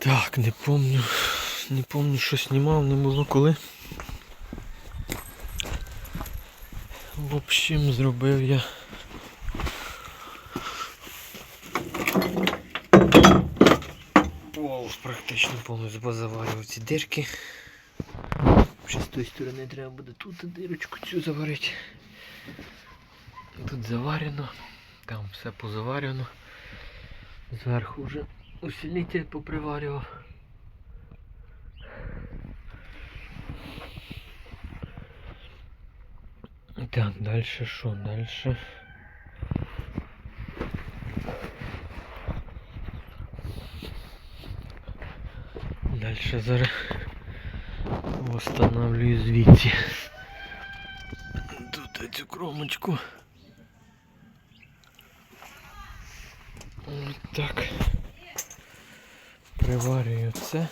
Так, не помню. Не помню, що знімав, не було коли. В общем, зробив я. Пол практично повністю позаварював ці дирки. Ще з тої сторони треба буде тут дирочку цю заварити. Тут заварено, там все позаварено. Зверху вже усилитель поприварював. Так, далі що? Далі. Далі зараз встановлюю звідси. Тут цю кромочку. Ось так. Приварюю це.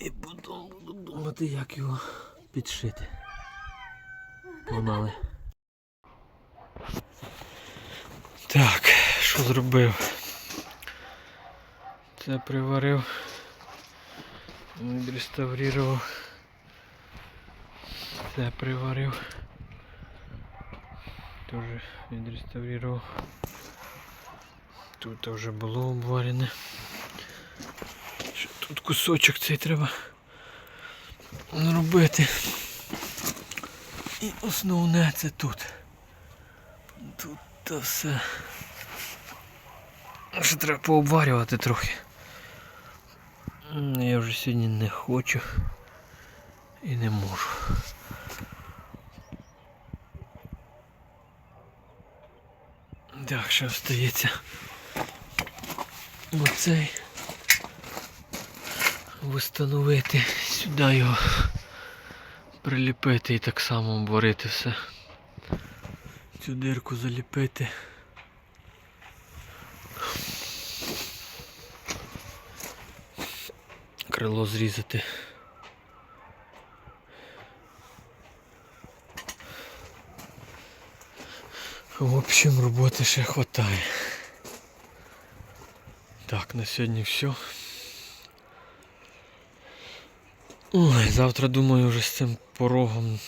І буду думати, як його підшити. Погнали. Так, що зробив? Це приварив. Відреставрував. Це приварив. Тоже відреставрував. Тут вже було обварене. Тут кусочок цей треба робити. І основне це тут. Тут то все. Ще треба пообварювати трохи. Я вже сьогодні не хочу і не можу. Так, що остається оцей встановити сюди його приліпити і так само обварити все. Цю дирку заліпити. Крило зрізати. В общем, роботи ще хватає. Так, на сьогодні все. Ой, завтра думаю вже з цим порогом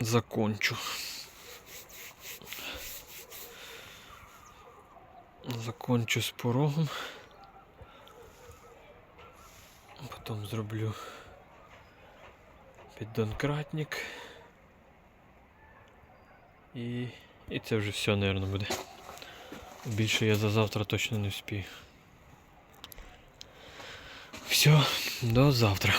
закончу. Закончу з порогом. Потім зроблю піддонкратник. І, і це вже все, мабуть, буде. Більше я за завтра точно не вспію. Все, до завтра.